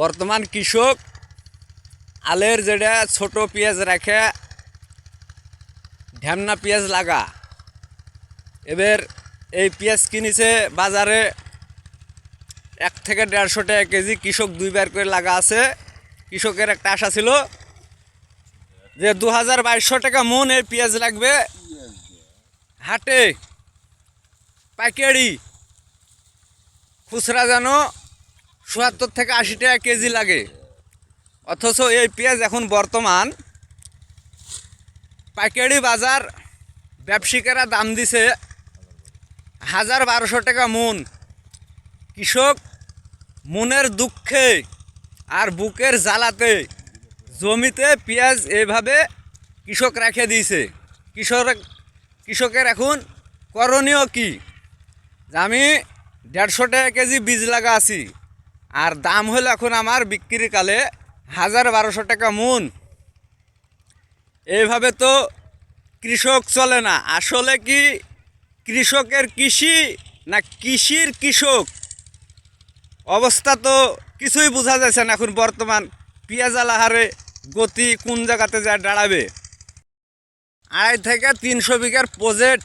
বর্তমান কৃষক আলের যেটা ছোট পেঁয়াজ রাখে, ঢ্যামনা পেঁয়াজ লাগা। এবার এই পেঁয়াজ কিনেছে বাজারে এক থেকে দেড়শো টাকা কেজি, কৃষক দুইবার করে লাগা আছে। কৃষকের একটা আশা ছিল যে দু হাজার বাইশশো টাকা মন এই পেঁয়াজ লাগবে। হাটে, পাইকারি, খুচরা যেন চুয়াত্তর থেকে আশি টাকা কেজি লাগে। অথচ এই পেঁয়াজ এখন বর্তমান পাইকারি বাজার ব্যবসায়িকেরা দাম দিছে হাজার বারোশো টাকা মন। কৃষক মনের দুঃখে আর বুকের জ্বালাতে জমিতে পেঁয়াজ এইভাবে কৃষক রেখে দিয়েছে। কৃষক কৃষকের এখন করণীয় কি? আমি দেড়শো টাকা কেজি বীজ লাগা আছি। আর দাম হলো এখন আমার বিক্রির কালে হাজার বারোশো টাকা মন। এইভাবে তো কৃষক চলে না। আসলে কি কৃষকের কৃষি না কৃষির কৃষক? অবস্থা তো কিছুই বোঝা যাচ্ছে না এখন বর্তমান। পেঁয়াজ আলাহারে গতি কোন জায়গাতে যা দাঁড়াবে? আড়াই থেকে তিনশো বিঘার প্রজেক্ট